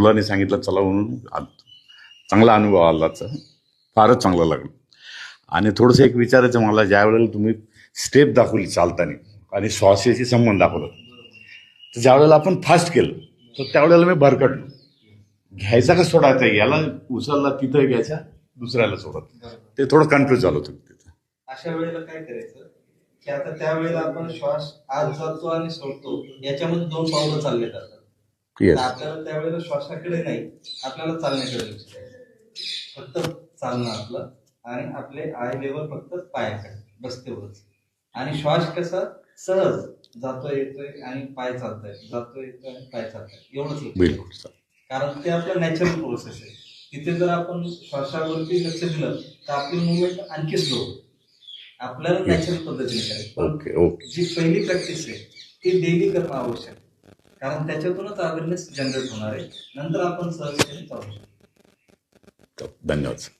फुलाने सांगितलं चला म्हणून चांगला अनुभव आला फारच चांगला लागला. आणि थोडंसं एक विचारायचं मला ज्या वेळेला तुम्ही स्टेप दाखवली चालताना आणि श्वासेशी संबंध दाखवला तर ज्या वेळेला आपण फास्ट केलं तर त्यावेळेला मी भरकटलो. घ्यायचा का सोडायचा याला उचलला तिथं घ्यायचा दुसऱ्याला सोडत ते थोडं कन्फ्युज झालं होतं तिथं. अशा वेळेला काय करायचं की आता त्यावेळेला आपण श्वास आत जातो आणि सोडतो. याच्यामध्ये दोन पावलं चालले जातात. येस आपल्याला त्यावेळेला श्वासाकडे नाही आपल्याला चालण्याकडे लक्ष फक्त चालणं आपलं आणि आपले आय लेवल फक्त पायाकडे बस तेवढंच आणि श्वास कसा? सहज जातोय येतोय आणि पाय चालतोय. जातोय येतोय आणि पाय चालतोय. एवढंच कारण ते आपलं नॅचरल प्रोसेस आहे. तिथे जर आपण श्वासावरती लक्ष दिलं तर आपली मुवमेंट आणखी स्लो आपल्याला नॅचरल पद्धतीने करायचं. जी पहिली प्रॅक्टिस आहे ती डेली करणं आवश्यक आहे. कारण त्याच्यातूनच अवेअरनेस जनरेट होणार आहे. नंतर आपण सहजतेने चालू शकतो. धन्यवाद सर